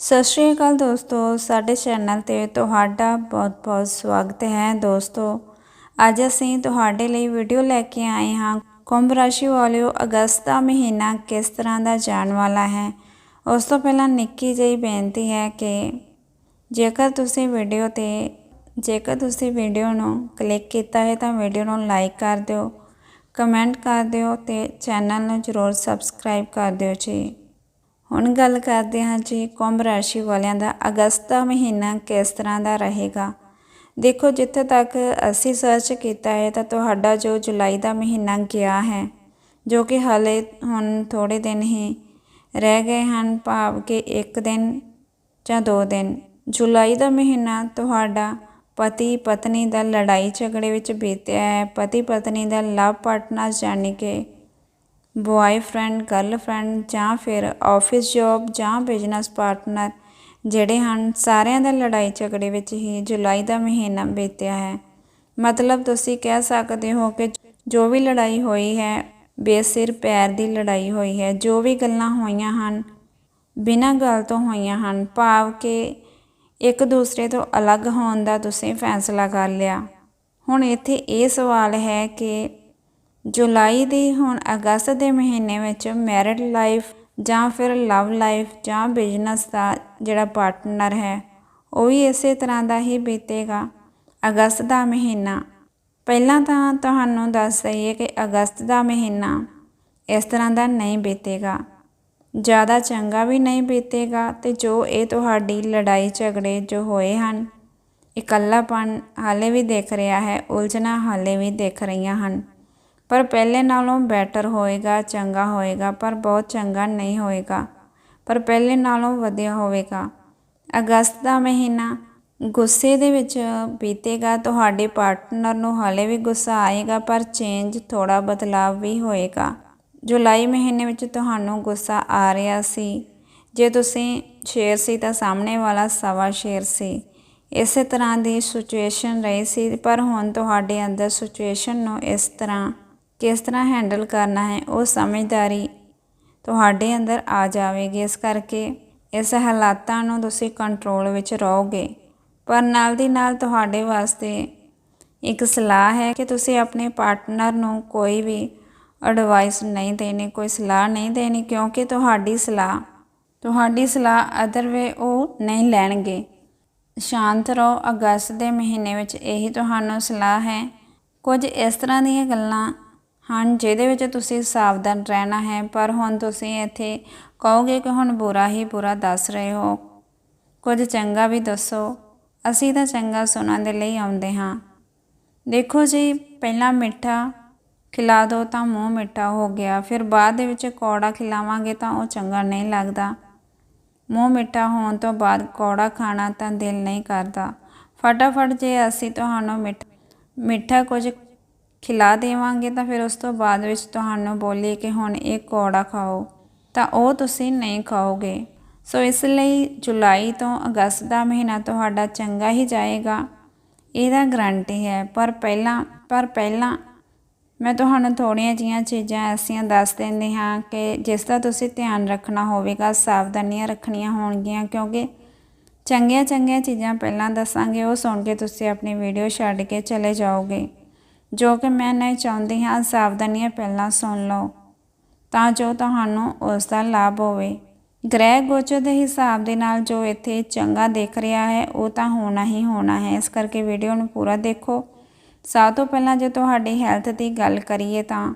ਸਤਿ ਸ਼੍ਰੀ ਅਕਾਲ ਦੋਸਤੋ, ਸਾਡੇ ਚੈਨਲ ਤੇ ਤੁਹਾਡਾ ਬਹੁਤ-ਬਹੁਤ ਸਵਾਗਤ ਹੈ ਦੋਸਤੋ। ਅੱਜ ਅਸੀਂ ਤੁਹਾਡੇ ਲਈ ਵੀਡੀਓ ਲੈ ਕੇ ਆਏ ਹਾਂ। ਕੁੰਭ ਰਾਸ਼ੀ ਵਾਲਿਓ, ਅਗਸਤ ਦਾ ਮਹੀਨਾ ਕਿਸ ਤਰ੍ਹਾਂ ਦਾ ਜਾਣ ਵਾਲਾ ਹੈ? ਉਸ ਤੋਂ ਪਹਿਲਾਂ ਨਿੱਕੀ ਜਿਹੀ ਬੇਨਤੀ ਹੈ ਕਿ ਜੇਕਰ ਤੁਸੀਂ ਵੀਡੀਓ ਤੇ, ਜੇਕਰ ਤੁਸੀਂ ਵੀਡੀਓ ਨੂੰ ਕਲਿੱਕ ਕੀਤਾ ਹੈ ਤਾਂ ਵੀਡੀਓ ਨੂੰ ਲਾਈਕ ਕਰ ਦਿਓ ਕਮੈਂਟ ਕਰ ਦਿਓ ਤੇ ਚੈਨਲ ਨੂੰ ਜ਼ਰੂਰ ਸਬਸਕ੍ਰਾਈਬ ਕਰ ਦਿਓ ਜੀ। ਹੁਣ ਗੱਲ ਕਰਦੇ ਹਾਂ ਜੀ ਕੁੰਭ ਰਾਸ਼ੀ ਵਾਲਿਆਂ ਦਾ ਅਗਸਤ ਦਾ ਮਹੀਨਾ ਕਿਸ ਤਰ੍ਹਾਂ ਦਾ ਰਹੇਗਾ। ਦੇਖੋ, ਜਿੱਥੇ ਤੱਕ ਅਸੀਂ ਸਰਚ ਕੀਤਾ ਹੈ ਤਾਂ ਤੁਹਾਡਾ ਜੋ ਜੁਲਾਈ ਦਾ ਮਹੀਨਾ ਗਿਆ ਹੈ, ਜੋ ਕਿ ਹਾਲੇ ਹੁਣ ਥੋੜੇ ਦਿਨ ਹੀ ਰਹਿ ਗਏ ਹਨ, ਭਾਵ ਕਿ ਇੱਕ ਦਿਨ ਜਾਂ ਦੋ ਦਿਨ। ਜੁਲਾਈ ਦਾ ਮਹੀਨਾ ਤੁਹਾਡਾ ਪਤੀ ਪਤਨੀ ਦਾ ਲੜਾਈ ਝਗੜੇ ਵਿੱਚ ਬੀਤਿਆ ਹੈ, ਪਤੀ ਪਤਨੀ ਦਾ ਲਵ ਪਾਰਟਨਰ ਯਾਨੀ ਕਿ ਬॉयਫ੍ਰੈਂਡ ਗਰਲਫ੍ਰੈਂਡ ਜਾਂ ਫਿਰ ਆਫਿਸ ਜੌਬ ਜਾਂ ਬਿਜ਼ਨਸ ਪਾਰਟਨਰ ਜਿਹੜੇ ਹਨ, ਸਾਰਿਆਂ ਦਾ ਲੜਾਈ ਝਗੜੇ ਵਿੱਚ ਹੀ ਜੁਲਾਈ ਦਾ ਮਹੀਨਾ ਬੀਤਿਆ ਹੈ। ਮਤਲਬ ਤੁਸੀਂ ਕਹਿ ਸਕਦੇ ਹੋ ਕਿ ਜੋ ਵੀ ਲੜਾਈ ਹੋਈ ਹੈ, ਬੇਸਿਰ ਪੈਰ ਦੀ ਲੜਾਈ ਹੋਈ ਹੈ, ਜੋ ਵੀ ਗੱਲਾਂ ਹੋਈਆਂ ਹਨ, ਬਿਨਾਂ ਗੱਲ ਤੋਂ ਹੋਈਆਂ ਹਨ, ਭਾਵ ਕਿ ਇੱਕ ਦੂਸਰੇ ਤੋਂ ਅਲੱਗ ਹੋਣ ਦਾ ਤੁਸੀਂ ਫੈਸਲਾ ਕਰ ਲਿਆ। ਹੁਣ ਇੱਥੇ ਇਹ ਸਵਾਲ ਹੈ ਕਿ ਜੁਲਾਈ ਦੀ ਹੁਣ ਅਗਸਤ ਦੇ ਮਹੀਨੇ ਵਿੱਚ ਮੈਰਿਡ ਲਾਈਫ ਜਾਂ ਫਿਰ ਲਵ ਲਾਈਫ ਜਾਂ ਬਿਜ਼ਨਸ ਦਾ ਜਿਹੜਾ ਪਾਰਟਨਰ ਹੈ, ਉਹ ਵੀ ਇਸੇ ਤਰ੍ਹਾਂ ਦਾ ਹੀ ਬੀਤੇਗਾ ਅਗਸਤ ਦਾ ਮਹੀਨਾ। ਪਹਿਲਾਂ ਤਾਂ ਤੁਹਾਨੂੰ ਦੱਸ ਦਈਏ ਕਿ ਅਗਸਤ ਦਾ ਮਹੀਨਾ ਇਸ ਤਰ੍ਹਾਂ ਦਾ ਨਹੀਂ ਬੀਤੇਗਾ। ਜ਼ਿਆਦਾ ਚੰਗਾ ਵੀ ਨਹੀਂ ਬੀਤੇਗਾ ਤੇ ਜੋ ਇਹ ਤੁਹਾਡੀ ਲੜਾਈ ਝਗੜੇ ਜੋ ਹੋਏ ਹਨ, ਇਕੱਲਾਪਨ ਹਾਲੇ ਵੀ ਦੇਖ ਰਿਹਾ ਹੈ, ਉਲਝਣਾ ਹਾਲੇ ਵੀ ਦੇਖ ਰਹੀਆਂ ਹਨ। ਪਰ ਪਹਿਲੇ ਨਾਲੋਂ ਬੈਟਰ ਹੋਏਗਾ, ਚੰਗਾ ਹੋਏਗਾ, ਪਰ ਬਹੁਤ ਚੰਗਾ ਨਹੀਂ ਹੋਏਗਾ। ਪਰ ਪਹਿਲੇ ਨਾਲੋਂ ਵਧੀਆ ਹੋਵੇਗਾ। ਅਗਸਤ ਦਾ ਮਹੀਨਾ ਗੁੱਸੇ ਦੇ ਵਿੱਚ ਬੀਤੇਗਾ, ਤੁਹਾਡੇ ਪਾਰਟਨਰ ਨੂੰ ਹਾਲੇ ਵੀ ਗੁੱਸਾ ਆਏਗਾ, ਪਰ ਚੇਂਜ ਥੋੜਾ ਬਦਲਾਵ ਵੀ ਹੋਏਗਾ। ਜੁਲਾਈ ਮਹੀਨੇ ਵਿੱਚ ਤੁਹਾਨੂੰ ਗੁੱਸਾ ਆ ਰਿਹਾ ਸੀ। ਜੇ ਤੁਸੀਂ ਸ਼ੇਰ ਸੀ ਤਾਂ ਸਾਹਮਣੇ ਵਾਲਾ ਸਵਾ ਸ਼ੇਰ ਸੀ। ਇਸੇ ਤਰ੍ਹਾਂ ਦੀ ਸਿਚੁਏਸ਼ਨ ਰਹੀ ਸੀ, ਪਰ ਹੁਣ ਤੁਹਾਡੇ ਅੰਦਰ ਸਿਚੁਏਸ਼ਨ ਨੂੰ ਇਸ ਤਰ੍ਹਾਂ ਕਿਸ ਤਰ੍ਹਾਂ ਹੈਂਡਲ ਕਰਨਾ ਹੈ ਉਹ ਸਮਝਦਾਰੀ ਤੁਹਾਡੇ ਅੰਦਰ ਆ ਜਾਵੇਗੀ। ਇਸ ਕਰਕੇ ਇਸ ਹਾਲਾਤਾਂ ਨੂੰ ਤੁਸੀਂ ਕੰਟਰੋਲ ਵਿੱਚ ਰਹੋਗੇ। ਪਰ ਨਾਲ ਦੀ ਨਾਲ ਤੁਹਾਡੇ ਵਾਸਤੇ ਇੱਕ ਸਲਾਹ ਹੈ ਕਿ ਤੁਸੀਂ ਆਪਣੇ ਪਾਰਟਨਰ ਨੂੰ ਕੋਈ ਵੀ ਐਡਵਾਈਸ ਨਹੀਂ ਦੇਣੀ, ਕੋਈ ਸਲਾਹ ਨਹੀਂ ਦੇਣੀ, ਕਿਉਂਕਿ ਤੁਹਾਡੀ ਸਲਾਹ ਤੁਹਾਡੀ ਸਲਾਹ ਅਦਰਵੇ ਉਹ ਨਹੀਂ ਲੈਣਗੇ। ਸ਼ਾਂਤ ਰਹੋ। ਅਗਸਤ ਦੇ ਮਹੀਨੇ ਵਿੱਚ ਇਹੀ ਤੁਹਾਨੂੰ ਸਲਾਹ ਹੈ। ਕੁਝ ਇਸ ਤਰ੍ਹਾਂ ਦੀਆਂ ਗੱਲਾਂ ਹਨ, ਜਿਹਦੇ ਵਿੱਚ ਤੁਸੀਂ ਸਾਵਧਾਨ ਰਹਿਣਾ ਹੈ, ਪਰ ਹੁਣ ਤੁਸੀਂ ਇੱਥੇ ਕਹੋਗੇ ਕਿ ਹੁਣ ਬੁਰਾ ਹੀ ਬੁਰਾ ਦੱਸ ਰਹੇ ਹੋ। ਕੁਝ ਚੰਗਾ ਵੀ ਦੱਸੋ। ਅਸੀਂ ਤਾਂ ਚੰਗਾ ਸੁਣਨ ਦੇ ਲਈ ਆਉਂਦੇ ਹਾਂ। ਦੇਖੋ ਜੀ, ਪਹਿਲਾਂ ਮਿੱਠਾ ਖਿਲਾ ਦੋ ਤਾਂ ਮੂੰਹ ਮਿੱਠਾ ਹੋ ਗਿਆ, ਫਿਰ ਬਾਅਦ ਦੇ ਵਿੱਚ ਕੌੜਾ ਖਿਲਾਵਾਂਗੇ ਤਾਂ ਉਹ ਚੰਗਾ ਨਹੀਂ ਲੱਗਦਾ। ਮੂੰਹ ਮਿੱਠਾ ਹੋਣ ਤੋਂ ਬਾਅਦ ਕੌੜਾ ਖਾਣਾ ਤਾਂ ਦਿਲ ਨਹੀਂ ਕਰਦਾ। ਫਟਾਫਟ ਜੇ ਅਸੀਂ ਤੁਹਾਨੂੰ ਮਿੱਠਾ ਕੁਝ ਖਿਲਾ ਦੇਵਾਂਗੇ ਤਾਂ ਫਿਰ ਉਸ ਤੋਂ ਬਾਅਦ ਵਿੱਚ ਤੁਹਾਨੂੰ ਬੋਲੀਏ ਕਿ ਹੁਣ ਇਹ ਕੌੜਾ ਖਾਓ, ਤਾਂ ਉਹ ਤੁਸੀਂ ਨਹੀਂ ਖਾਓਗੇ। ਸੋ ਇਸ ਲਈ ਜੁਲਾਈ ਤੋਂ ਅਗਸਤ ਦਾ ਮਹੀਨਾ ਤੁਹਾਡਾ ਚੰਗਾ ਹੀ ਜਾਏਗਾ। ਇਹਦਾ ਗਰੰਟੀ ਹੈ, ਪਰ ਪਹਿਲਾਂ ਪਰ ਪਹਿਲਾਂ ਮੈਂ ਤੁਹਾਨੂੰ ਥੋੜੀਆਂ ਜੀਆਂ ਚੀਜ਼ਾਂ ਐਸੀਆਂ ਦੱਸ ਦਿੰਦੀ ਹਾਂ ਕਿ ਜਿਸ ਦਾ ਤੁਸੀਂ ਧਿਆਨ ਰੱਖਣਾ ਹੋਵੇਗਾ, ਸਾਵਧਾਨੀਆਂ ਰੱਖਣੀਆਂ ਹੋਣਗੀਆਂ, ਕਿਉਂਕਿ ਚੰਗੀਆਂ ਚੰਗੀਆਂ ਚੀਜ਼ਾਂ ਪਹਿਲਾਂ ਦੱਸਾਂਗੇ, ਉਹ ਸੁਣ ਕੇ ਤੁਸੀਂ ਆਪਣੀ ਵੀਡੀਓ ਛੱਡ ਕੇ ਚਲੇ ਜਾਓਗੇ। ਜੋ ਕਿ ਮੈਂ ਨਹੀਂ ਚਾਹੁੰਦੀ ਹਾਂ ਸਾਵਧਾਨੀਆਂ ਪਹਿਲਾਂ ਸੁਣ ਲਓ। ਤਾਂ ਜੋ ਤੁਹਾਨੂੰ ਉਸ ਦਾ ਲਾਭ ਹੋਵੇ। ਗ੍ਰਹਿ ਗੋਚਰ ਦੇ ਹਿਸਾਬ ਦੇ ਨਾਲ ਜੋ ਇੱਥੇ ਚੰਗਾ ਦੇਖ ਰਿਹਾ ਹੈ, ਉਹ ਤਾਂ ਹੋਣਾ ਹੀ ਹੋਣਾ ਹੈ। ਇਸ ਕਰਕੇ ਵੀਡੀਓ ਨੂੰ ਪੂਰਾ ਦੇਖੋ। ਸਭ ਤੋਂ ਪਹਿਲਾਂ ਜੇ ਤੁਹਾਡੀ ਹੈਲਥ ਦੀ ਗੱਲ ਕਰੀਏ ਤਾਂ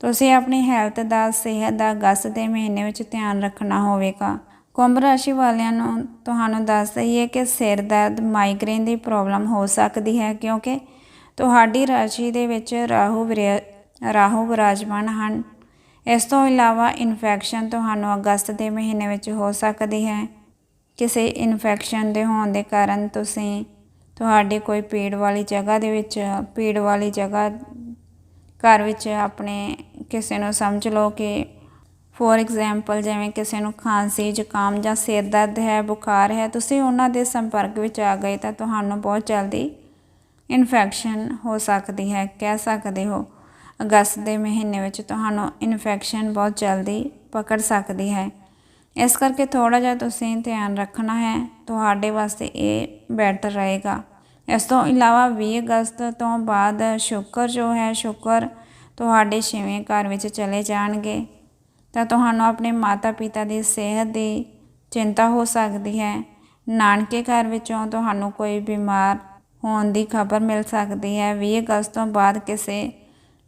ਤੁਸੀਂ ਆਪਣੀ ਹੈਲਥ ਦਾ, ਸਿਹਤ ਦਾ ਅਗਸਤ ਦੇ ਮਹੀਨੇ ਵਿੱਚ ਧਿਆਨ ਰੱਖਣਾ ਹੋਵੇਗਾ। ਕੁੰਭ ਰਾਸ਼ੀ ਵਾਲਿਆਂ ਨੂੰ ਤੁਹਾਨੂੰ ਦੱਸ ਦਈਏ ਕਿ ਸਿਰ ਦਰਦ ਮਾਈਗ੍ਰੇਨ ਦੀ ਪ੍ਰੋਬਲਮ ਹੋ ਸਕਦੀ ਹੈ ਕਿਉਂਕਿ ਤੁਹਾਡੀ ਰਾਸ਼ੀ ਦੇ ਵਿੱਚ ਰਾਹੂ ਰਾਹੂ ਵਿਰਾਜਮਾਨ ਹਨ। ਇਸ ਤੋਂ ਇਲਾਵਾ ਇਨਫੈਕਸ਼ਨ ਤੁਹਾਨੂੰ ਅਗਸਤ ਦੇ ਮਹੀਨੇ ਵਿੱਚ ਹੋ ਸਕਦੀ ਹੈ। ਕਿਸੇ ਇਨਫੈਕਸ਼ਨ ਦੇ ਹੋਣ ਦੇ ਕਾਰਨ ਤੁਸੀਂ ਤੁਹਾਡੀ ਕੋਈ ਪੀੜ ਵਾਲੀ ਜਗ੍ਹਾ ਦੇ ਵਿੱਚ ਪੀੜ ਵਾਲੀ ਜਗ੍ਹਾ ਘਰ ਵਿੱਚ ਆਪਣੇ ਕਿਸੇ ਨੂੰ ਸਮਝ ਲਓ ਕਿ ਫੋਰ ਐਗਜ਼ਾਮਪਲ ਜਿਵੇਂ ਕਿਸੇ ਨੂੰ ਖਾਂਸੀ, ਜ਼ੁਕਾਮ ਜਾਂ ਸਿਰ ਦਰਦ ਹੈ, ਬੁਖਾਰ ਹੈ, ਤੁਸੀਂ ਉਹਨਾਂ ਦੇ ਸੰਪਰਕ ਵਿੱਚ ਆ ਗਏ ਤਾਂ ਤੁਹਾਨੂੰ ਬਹੁਤ ਜਲਦੀ ਇਨਫੈਕਸ਼ਨ ਹੋ ਸਕਦੀ ਹੈ, ਕਹਿ ਸਕਦੇ ਹੋ। ਅਗਸਤ ਦੇ ਮਹੀਨੇ ਵਿੱਚ ਤੁਹਾਨੂੰ ਇਨਫੈਕਸ਼ਨ ਬਹੁਤ ਜਲਦੀ ਪਕੜ ਸਕਦੀ ਹੈ। ਇਸ ਕਰਕੇ ਥੋੜਾ ਜਿਹਾ ਤੁਸੀਂ ਧਿਆਨ ਰੱਖਣਾ ਹੈ, ਤੁਹਾਡੇ ਵਾਸਤੇ ਇਹ ਬੈਟਰ ਰਹੇਗਾ। ਇਸ ਤੋਂ ਇਲਾਵਾ 20 ਅਗਸਤ ਤੋਂ ਬਾਅਦ ਸ਼ੁੱਕਰ ਜੋ ਹੈ, ਸ਼ੁੱਕਰ ਤੁਹਾਡੇ ਛੇਵੇਂ ਘਰ ਵਿੱਚ ਚਲੇ ਜਾਣਗੇ। ਤਾਂ ਤੁਹਾਨੂੰ ਆਪਣੇ ਮਾਤਾ ਪਿਤਾ ਦੀ ਸਿਹਤ ਦੀ ਚਿੰਤਾ ਹੋ ਸਕਦੀ ਹੈ। ਨਾਨਕੇ ਘਰ ਵਿੱਚੋਂ ਤੁਹਾਨੂੰ ਕੋਈ ਬਿਮਾਰ ਹੋਣ ਦੀ ਖਬਰ ਮਿਲ ਸਕਦੀ ਹੈ 20 ਅਗਸਤ ਤੋਂ ਬਾਅਦ ਕਿਸੇ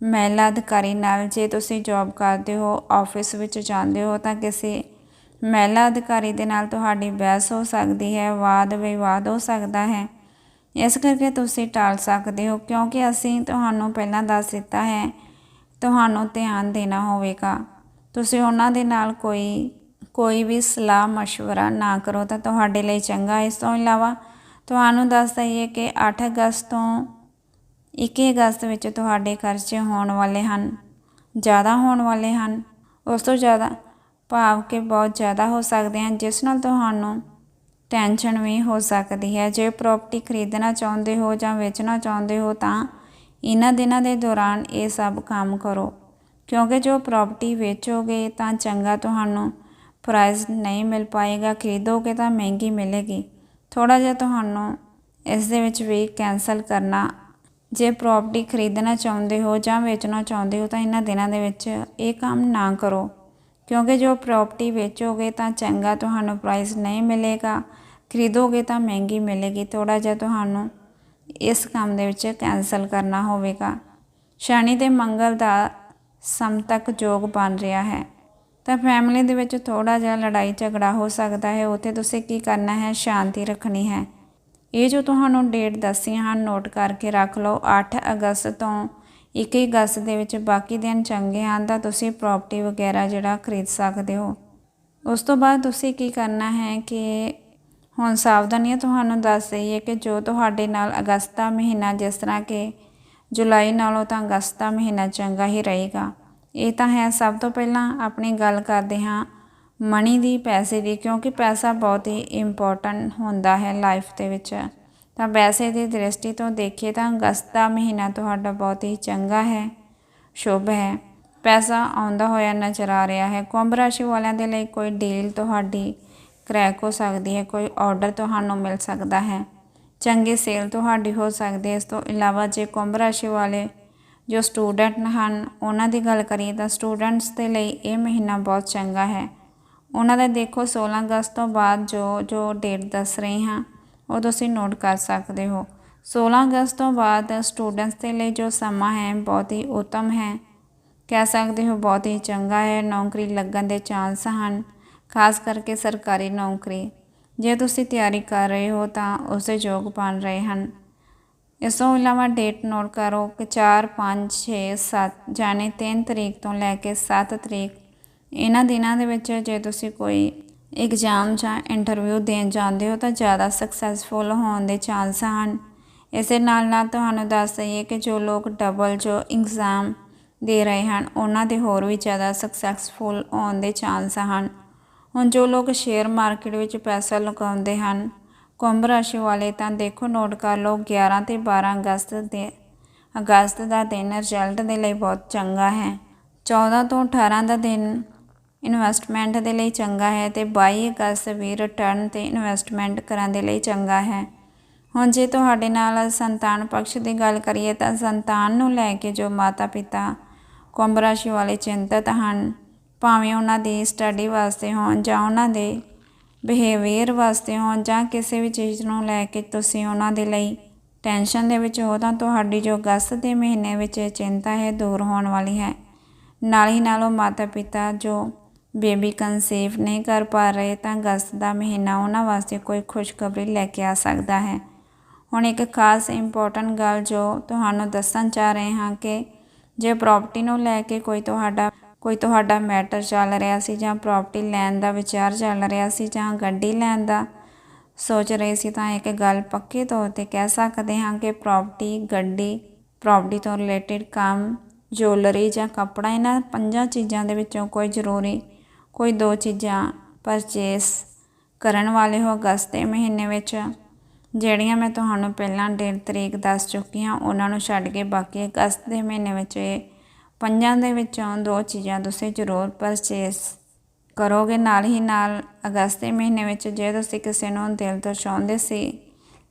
ਮਹਿਲਾ ਅਧਿਕਾਰੀ ਨਾਲ ਜੇ ਤੁਸੀਂ ਜੌਬ ਕਰਦੇ ਹੋ ਆਫਿਸ ਵਿੱਚ ਜਾਂਦੇ ਹੋ ਤਾਂ ਕਿਸੇ ਮਹਿਲਾ ਅਧਿਕਾਰੀ ਦੇ ਨਾਲ ਤੁਹਾਡੀ ਬਹਿਸ ਹੋ ਸਕਦੀ ਹੈ ਵਾਦ ਵਿਵਾਦ ਹੋ ਸਕਦਾ ਹੈ ਇਸ ਕਰਕੇ ਤੁਸੀਂ ਟਾਲ ਸਕਦੇ ਹੋ ਕਿਉਂਕਿ ਅਸੀਂ ਤੁਹਾਨੂੰ ਪਹਿਲਾਂ ਦੱਸ ਦਿੱਤਾ ਹੈ ਤੁਹਾਨੂੰ ਧਿਆਨ ਦੇਣਾ ਹੋਵੇਗਾ ਤੁਸੀਂ ਉਹਨਾਂ ਦੇ ਨਾਲ ਕੋਈ ਕੋਈ ਵੀ ਸਲਾਹ مشورہ ਨਾ ਕਰੋ ਤਾਂ ਤੁਹਾਡੇ ਲਈ ਚੰਗਾ ਇਸ ਤੋਂ ਇਲਾਵਾ ਤੁਹਾਨੂੰ ਦੱਸ ਦਈਏ ਕਿ 8 ਅਗਸਤ ਤੋਂ 21 ਅਗਸਤ ਵਿੱਚ ਤੁਹਾਡੇ ਖਰਚੇ ਹੋਣ ਵਾਲੇ ਹਨ, ਜ਼ਿਆਦਾ ਹੋਣ ਵਾਲੇ ਹਨ। ਉਸ ਤੋਂ ਜ਼ਿਆਦਾ ਭਾਵ ਕਿ ਬਹੁਤ ਜ਼ਿਆਦਾ ਹੋ ਸਕਦੇ ਹਨ, ਜਿਸ ਨਾਲ ਤੁਹਾਨੂੰ ਟੈਨਸ਼ਨ ਵੀ ਹੋ ਸਕਦੀ ਹੈ। ਜੇ ਪ੍ਰਾਪਰਟੀ ਖਰੀਦਣਾ ਚਾਹੁੰਦੇ ਹੋ ਜਾਂ ਵੇਚਣਾ ਚਾਹੁੰਦੇ ਹੋ, ਤਾਂ ਇਹਨਾਂ ਦਿਨਾਂ ਦੇ ਦੌਰਾਨ ਇਹ ਸਭ ਕੰਮ ਕਰੋ। ਕਿਉਂਕਿ ਜੋ ਪ੍ਰਾਪਰਟੀ ਵੇਚੋਗੇ, ਤਾਂ ਚੰਗਾ ਤੁਹਾਨੂੰ ਪ੍ਰਾਈਸ ਨਹੀਂ ਮਿਲ ਪਾਏਗਾ। ਖਰੀਦੋਗੇ, ਤਾਂ ਮਹਿੰਗੀ ਮਿਲੇਗੀ। ਥੋੜਾ ਜਿਹਾ ਤੁਹਾਨੂੰ ਇਸ ਦੇ ਵਿੱਚ ਵੀ ਕੈਨਸਲ ਕਰਨਾ। ਜੇ ਪ੍ਰਾਪਰਟੀ ਖਰੀਦਣਾ ਚਾਹੁੰਦੇ ਹੋ ਜਾਂ ਵੇਚਣਾ ਚਾਹੁੰਦੇ ਹੋ ਤਾਂ ਇਹਨਾਂ ਦਿਨਾਂ ਦੇ ਵਿੱਚ ਇਹ ਕੰਮ ਨਾ ਕਰੋ। ਕਿਉਂਕਿ ਜੋ ਪ੍ਰਾਪਰਟੀ ਵੇਚੋਗੇ ਤਾਂ ਚੰਗਾ ਤੁਹਾਨੂੰ ਪ੍ਰਾਈਸ ਨਹੀਂ ਮਿਲੇਗਾ। ਖਰੀਦੋਗੇ ਤਾਂ ਮਹਿੰਗੀ ਮਿਲੇਗੀ। ਥੋੜਾ ਜਿਹਾ ਤੁਹਾਨੂੰ ਇਸ ਕੰਮ ਦੇ ਵਿੱਚ ਕੈਨਸਲ ਕਰਨਾ ਹੋਵੇਗਾ। ਸ਼ਨੀ ਤੇ ਮੰਗਲ ਦਾ ਸਮਤਕ ਯੋਗ ਬਣ ਰਿਹਾ ਹੈ। ਤਾਂ ਫੈਮਿਲੀ ਦੇ ਵਿੱਚ ਥੋੜਾ ਜਿਹਾ ਲੜਾਈ ਝਗੜਾ ਹੋ ਸਕਦਾ ਹੈ। ਉੱਥੇ ਤੁਸੀਂ ਕੀ ਕਰਨਾ ਹੈ? ਸ਼ਾਂਤੀ ਰੱਖਣੀ ਹੈ। ਇਹ ਜੋ ਤੁਹਾਨੂੰ ਡੇਟ ਦੱਸੀਆਂ ਹਨ ਨੋਟ ਕਰਕੇ ਰੱਖ ਲਓ। 8 ਅਗਸਤ ਤੋਂ 21 ਅਗਸਤ ਦੇ ਵਿੱਚ ਬਾਕੀ ਦਿਨ ਚੰਗੇ ਹਨ ਤਾਂ ਤੁਸੀਂ ਪ੍ਰਾਪਰਟੀ ਵਗੈਰਾ ਜਿਹੜਾ ਖਰੀਦ ਸਕਦੇ ਹੋ। ਉਸ ਤੋਂ ਬਾਅਦ ਤੁਸੀਂ ਕੀ ਕਰਨਾ ਹੈ ਕਿ ਹੁਣ ਸਾਵਧਾਨੀਆਂ ਤੁਹਾਨੂੰ ਦੱਸ ਦਈਏ ਕਿ ਜੋ ਤੁਹਾਡੇ ਨਾਲ ਅਗਸਤ ਦਾ ਮਹੀਨਾ ਜਿਸ ਤਰ੍ਹਾਂ ਕਿ ਜੁਲਾਈ ਨਾਲੋਂ ਤਾਂ ਅਗਸਤ ਦਾ ਮਹੀਨਾ ਚੰਗਾ ਹੀ ਰਹੇਗਾ। ਇਹ ਤਾਂ ਹੈ, ਸਭ ਤੋਂ ਪਹਿਲਾਂ ਆਪਣੀ ਗੱਲ ਕਰਦੇ ਹਾਂ ਮਨੀ ਦੀ ਪੈਸੇ ਦੀ, ਕਿਉਂਕਿ ਪੈਸਾ ਬਹੁਤ ਹੀ ਇੰਪੋਰਟੈਂਟ ਹੁੰਦਾ ਹੈ ਲਾਈਫ ਦੇ ਵਿੱਚ। ਤਾਂ ਪੈਸੇ ਦੀ ਦ੍ਰਿਸ਼ਟੀ ਤੋਂ ਦੇਖੀਏ ਤਾਂ ਅਗਸਤ ਦਾ ਮਹੀਨਾ ਤੁਹਾਡਾ ਬਹੁਤ ਹੀ ਚੰਗਾ ਹੈ, ਸ਼ੁਭ ਹੈ। ਪੈਸਾ ਆਉਂਦਾ ਹੋਇਆ ਨਜ਼ਰ ਆ ਰਿਹਾ ਹੈ। ਕੁੰਭ ਰਾਸ਼ੀ ਵਾਲਿਆਂ ਦੇ ਲਈ ਕੋਈ ਡੀਲ ਤੁਹਾਡੀ ਕਰੈਕ ਹੋ ਸਕਦੀ ਹੈ, ਕੋਈ ਆਰਡਰ ਤੁਹਾਨੂੰ ਮਿਲ ਸਕਦਾ ਹੈ। ਚੰਗੀ ਸੇਲ ਤੁਹਾਡੀ ਹੋ ਸਕਦੀ ਹੈ। ਇਸ ਤੋਂ ਇਲਾਵਾ ਜੇ ਕੁੰਭ ਰਾਸ਼ੀ ਵਾਲੇ ਜੋ ਸਟੂਡੈਂਟ ਹਨ, ਉਹਨਾਂ ਦੀ ਗੱਲ ਕਰੀਏ ਤਾਂ ਸਟੂਡੈਂਟਸ ਦੇ ਲਈ ਇਹ ਮਹੀਨਾ ਬਹੁਤ ਚੰਗਾ ਹੈ। ਉਹਨਾਂ ਦਾ ਦੇਖੋ 16 ਅਗਸਤ ਤੋਂ ਬਾਅਦ ਜੋ ਜੋ ਡੇਟ ਦੱਸ ਰਹੀ ਹਾਂ, ਉਹ ਤੁਸੀਂ ਨੋਟ ਕਰ ਸਕਦੇ ਹੋ। 16 ਅਗਸਤ ਤੋਂ ਬਾਅਦ ਸਟੂਡੈਂਟਸ ਦੇ ਲਈ ਜੋ ਸਮਾਂ ਹੈ, ਬਹੁਤ ਹੀ ਉੱਤਮ ਹੈ। ਕਹਿ ਸਕਦੇ ਹੋ ਬਹੁਤ ਹੀ ਚੰਗਾ ਹੈ, ਨੌਕਰੀ ਲੱਗਣ ਦੇ ਚਾਂਸ ਹਨ, ਖਾਸ ਕਰਕੇ ਸਰਕਾਰੀ ਨੌਕਰੀ। ਜੇ ਤੁਸੀਂ ਤਿਆਰੀ ਕਰ ਰਹੇ ਹੋ ਤਾਂ ਉਸੇ ਯੋਗ ਬਣ ਰਹੇ ਹਨ। ਇਸ ਤੋਂ ਇਲਾਵਾ ਡੇਟ ਨੋਟ ਕਰੋ ਕਿ 4 5 6 7 ਜਾਨੇ 3 ਤਰੀਕ ਤੋਂ ਲੈ ਕੇ 7 ਤਰੀਕ। ਇਹਨਾਂ ਦਿਨਾਂ ਦੇ ਵਿੱਚ ਜੇ ਤੁਸੀਂ ਕੋਈ ਐਗਜ਼ਾਮ ਜਾਂ ਇੰਟਰਵਿਊ ਦੇਣ ਜਾਂਦੇ ਹੋ ਤਾਂ ਜ਼ਿਆਦਾ ਸਕਸੈਸਫੁਲ ਹੋਣ ਦੇ ਚਾਂਸ ਹਨ। ਇਸੇ ਨਾਲ ਨਾਲ ਤੁਹਾਨੂੰ ਦੱਸ ਦਈਏ ਕਿ ਜੋ ਲੋਕ ਡਬਲ ਜੋ ਐਗਜ਼ਾਮ ਦੇ ਰਹੇ ਹਨ, ਉਹਨਾਂ ਦੇ ਹੋਰ ਵੀ ਜ਼ਿਆਦਾ ਸਕਸੈਸਫੁਲ ਹੋਣ ਦੇ ਚਾਂਸ ਹਨ। ਹੁਣ ਜੋ ਲੋਕ ਸ਼ੇਅਰ ਮਾਰਕੀਟ ਵਿੱਚ ਪੈਸਾ ਲਗਾਉਂਦੇ ਹਨ ਕੁੰਭ ਰਾਸ਼ੀ ਵਾਲੇ ਤਾਂ ਦੇਖੋ ਨੋਟ ਕਰ ਲਓ 11 ਤੇ 12 ਅਗਸਤ ਦੇ, ਅਗਸਤ ਦਾ ਦਿਨ ਰਿਜ਼ਲਟ ਦੇ ਲਈ ਬਹੁਤ ਚੰਗਾ ਹੈ। 14 ਤੋਂ 18 ਦਾ ਦਿਨ ਇਨਵੈਸਟਮੈਂਟ ਦੇ ਲਈ ਚੰਗਾ ਹੈ ਤੇ 22 ਅਗਸਤ ਵੀ ਰਿਟਰਨ ਤੇ ਇਨਵੈਸਟਮੈਂਟ ਕਰਨ ਦੇ ਲਈ ਚੰਗਾ ਹੈ। ਹੁਣ ਜੇ ਤੁਹਾਡੇ ਨਾਲ ਸੰਤਾਨ ਪਕਸ਼ ਦੀ ਗੱਲ ਕਰੀਏ ਤਾਂ ਸੰਤਾਨ ਨੂੰ ਲੈ ਕੇ ਜੋ ਮਾਤਾ ਪਿਤਾ ਕੁੰਭ ਰਾਸ਼ੀ ਵਾਲੇ ਚਿੰਤਤ ਹਨ, ਭਾਵੇਂ ਉਹਨਾਂ ਦੀ ਸਟੱਡੀ ਵਾਸਤੇ ਹੋਣ ਜਾਂ ਉਹਨਾਂ ਦੇ ਬਿਹੇਵੀਅਰ ਵਾਸਤੇ ਹੋਣ ਜਾਂ ਕਿਸੇ ਵੀ ਚੀਜ਼ ਨੂੰ ਲੈ ਕੇ ਤੁਸੀਂ ਉਹਨਾਂ ਦੇ ਲਈ ਟੈਨਸ਼ਨ ਦੇ ਵਿੱਚ ਹੋ, ਤਾਂ ਤੁਹਾਡੀ ਜੋ ਅਗਸਤ ਦੇ ਮਹੀਨੇ ਵਿੱਚ ਇਹ ਚਿੰਤਾ ਹੈ ਦੂਰ ਹੋਣ ਵਾਲੀ ਹੈ। ਨਾਲ ਹੀ ਨਾਲ ਉਹ ਮਾਤਾ ਪਿਤਾ ਜੋ ਬੇਬੀ ਕਨਸੀਵ ਨਹੀਂ ਕਰ ਪਾ ਰਹੇ, ਤਾਂ ਅਗਸਤ ਦਾ ਮਹੀਨਾ ਉਹਨਾਂ ਵਾਸਤੇ ਕੋਈ ਖੁਸ਼ਖਬਰੀ ਲੈ ਕੇ ਆ ਸਕਦਾ ਹੈ। ਹੁਣ ਇੱਕ ਖਾਸ ਇੰਪੋਰਟੈਂਟ ਗੱਲ ਜੋ ਤੁਹਾਨੂੰ ਦੱਸਣ ਚਾਹ ਰਹੇ ਹਾਂ ਕਿ ਜੇ ਪ੍ਰਾਪਰਟੀ ਨੂੰ ਲੈ ਕੇ ਕੋਈ ਤੁਹਾਡਾ ਕੋਈ ਤੁਹਾਡਾ ਮੈਟਰ ਚੱਲ ਰਿਹਾ ਸੀ ਜਾਂ ਪ੍ਰਾਪਰਟੀ ਲੈਣ ਦਾ ਵਿਚਾਰ ਚੱਲ ਰਿਹਾ ਸੀ ਜਾਂ ਗੱਡੀ ਲੈਣ ਦਾ ਸੋਚ ਰਹੇ ਸੀ ਤਾਂ ਇੱਕ ਗੱਲ ਪੱਕੇ ਤੌਰ ਤੇ ਕਹਿ ਸਕਦੇ ਹਾਂ ਕਿ ਪ੍ਰਾਪਰਟੀ ਗੱਡੀ ਪ੍ਰਾਪਰਟੀ ਤੋਂ ਰਿਲੇਟਡ ਕੰਮ ਜੁਐਲਰੀ ਜਾਂ ਕੱਪੜਾ, ਇਹਨਾਂ ਪੰਜਾਂ ਚੀਜ਼ਾਂ ਦੇ ਵਿੱਚੋਂ ਕੋਈ ਜ਼ਰੂਰੀ ਕੋਈ ਦੋ ਚੀਜ਼ਾਂ ਪਰਚੇਸ ਕਰਨ ਵਾਲੇ ਹੋ ਅਗਸਤ ਦੇ ਮਹੀਨੇ ਵਿੱਚ, ਜਿਹੜੀਆਂ ਮੈਂ ਤੁਹਾਨੂੰ ਪਹਿਲਾਂ ਡੇਟ ਤਰੀਕ ਦੱਸ ਚੁੱਕੀ ਹਾਂ, ਉਹਨਾਂ ਨੂੰ ਛੱਡ ਕੇ ਬਾਕੀ ਅਗਸਤ ਦੇ ਮਹੀਨੇ ਵਿੱਚ ਇਹ ਪੰਜਾਂ ਦੇ ਵਿੱਚੋਂ ਦੋ ਚੀਜ਼ਾਂ ਤੁਸੀਂ ਜ਼ਰੂਰ ਪਰਚੇਸ ਕਰੋਗੇ। ਨਾਲ ਹੀ ਨਾਲ ਅਗਸਤ ਦੇ ਮਹੀਨੇ ਵਿੱਚ ਜੇ ਤੁਸੀਂ ਕਿਸੇ ਨੂੰ ਦਿਲ ਤੋਂ ਚਾਹੁੰਦੇ ਸੀ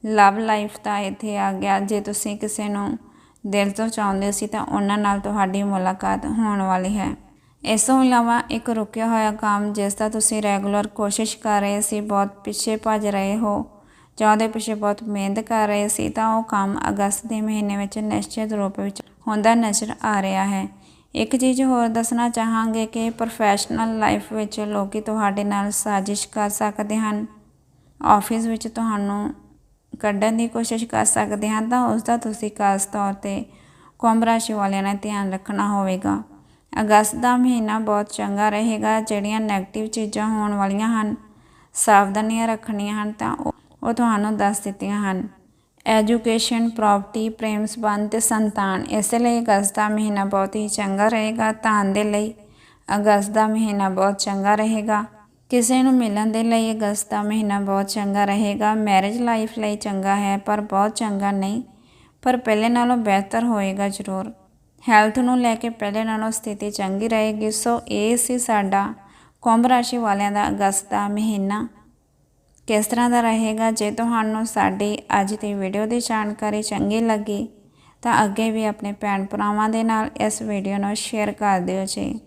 ਲਵ ਲਾਈਫ ਤਾਂ ਇੱਥੇ ਆ ਗਿਆ। ਜੇ ਤੁਸੀਂ ਕਿਸੇ ਨੂੰ ਦਿਲ ਤੋਂ ਚਾਹੁੰਦੇ ਸੀ ਤਾਂ ਉਹਨਾਂ ਨਾਲ ਤੁਹਾਡੀ ਮੁਲਾਕਾਤ ਹੋਣ ਵਾਲੀ ਹੈ। ਇਸ ਤੋਂ ਇਲਾਵਾ ਇੱਕ ਰੁਕਿਆ ਹੋਇਆ ਕੰਮ ਜਿਸ ਦਾ ਤੁਸੀਂ ਰੈਗੂਲਰ ਕੋਸ਼ਿਸ਼ ਕਰ ਰਹੇ ਸੀ, ਬਹੁਤ ਪਿੱਛੇ ਭੱਜ ਰਹੇ ਹੋ, ਜਾਂ ਉਹਦੇ ਪਿੱਛੇ ਬਹੁਤ ਮਿਹਨਤ ਕਰ ਰਹੇ ਸੀ, ਤਾਂ ਉਹ ਕੰਮ ਅਗਸਤ ਦੇ ਮਹੀਨੇ ਵਿੱਚ ਨਿਸ਼ਚਿਤ ਰੂਪ ਵਿੱਚ ਹੁੰਦਾ ਨਜ਼ਰ ਆ ਰਿਹਾ ਹੈ। ਇੱਕ ਚੀਜ਼ ਹੋਰ ਦੱਸਣਾ ਚਾਹਾਂਗੇ ਕਿ ਪ੍ਰੋਫੈਸ਼ਨਲ ਲਾਈਫ ਵਿੱਚ ਲੋਕੀ ਤੁਹਾਡੇ ਨਾਲ ਸਾਜ਼ਿਸ਼ ਕਰ ਸਕਦੇ ਹਨ। ਆਫਿਸ ਵਿੱਚ ਤੁਹਾਨੂੰ ਕੱਢਣ ਦੀ ਕੋਸ਼ਿਸ਼ ਕਰ ਸਕਦੇ ਹਨ ਤਾਂ ਉਸ ਦਾ ਤੁਸੀਂ ਖਾਸ ਤੌਰ ਤੇ ਕੁੰਭ ਰਾਸ਼ੀ ਵਾਲਿਆਂ ਨੇ ਧਿਆਨ ਰੱਖਣਾ ਹੋਵੇਗਾ। ਅਗਸਤ ਦਾ ਮਹੀਨਾ ਬਹੁਤ ਚੰਗਾ ਰਹੇਗਾ, ਜਿਹੜੀਆਂ 네ਗੇਟਿਵ ਚੀਜ਼ਾਂ ਹੋਣ ਵਾਲੀਆਂ ਹਨ, ਸਾਵਧਾਨੀਆਂ ਰੱਖਣੀਆਂ ਹਨ ਤਾਂ ਉਹ ਉਹ ਤੁਹਾਨੂੰ ਦੱਸ ਦਿੱਤੀਆਂ ਹਨ। ਐਜੂਕੇਸ਼ਨ ਪ੍ਰਾਪਰਟੀ ਪ੍ਰੇਮ ਸੰਬੰਧ ਤੇ ਸੰਤਾਨ। ਇਸ ਲਈ ਅਗਸਤ ਦਾ ਮਹੀਨਾ ਬਹੁਤ ਹੀ ਚੰਗਾ ਰਹੇਗਾ ਧਨ ਦੇ ਲਈ। ਅਗਸਤ ਦਾ ਮਹੀਨਾ ਬਹੁਤ ਚੰਗਾ ਰਹੇਗਾ। ਕਿਸੇ ਨੂੰ ਮਿਲਣ ਦੇ ਲਈ ਅਗਸਤ ਦਾ ਮਹੀਨਾ ਬਹੁਤ ਚੰਗਾ ਰਹੇਗਾ। ਮੈਰਿਜ ਲਾਈਫ ਲਈ ਚੰਗਾ ਹੈ, ਪਰ ਬਹੁਤ ਚੰਗਾ ਨਹੀਂ। ਪਰ ਪਹਿਲੇ ਨਾਲੋਂ ਬਿਹਤਰ ਹੋਏਗਾ ਜ਼ਰੂਰ। ਹੈਲਥ ਨੂੰ ਲੈ ਕੇ ਪਹਿਲੇ ਨਾਲੋਂ ਸਥਿਤੀ ਚੰਗੀ ਰਹੇਗੀ। ਸੋ ਇਹ ਸੀ ਸਾਡਾ ਕੁੰਭ ਰਾਸ਼ੀ ਵਾਲਿਆਂ ਦਾ ਅਗਸਤ ਦਾ ਮਹੀਨਾ। ਕਿਸ ਤਰ੍ਹਾਂ ਦਾ ਰਹੇਗਾ? ਜੇ ਤੁਹਾਨੂੰ ਸਾਡੀ ਅੱਜ ਦੀ ਵੀਡੀਓ ਦੀ ਜਾਣਕਾਰੀ ਚੰਗੀ ਲੱਗੀ, ਤਾਂ ਅੱਗੇ ਵੀ ਆਪਣੇ ਭੈਣ ਭਰਾਵਾਂ ਦੇ ਨਾਲ ਇਸ ਵੀਡੀਓ ਨੂੰ ਸ਼ੇਅਰ ਕਰ ਦਿਓ ਜੀ।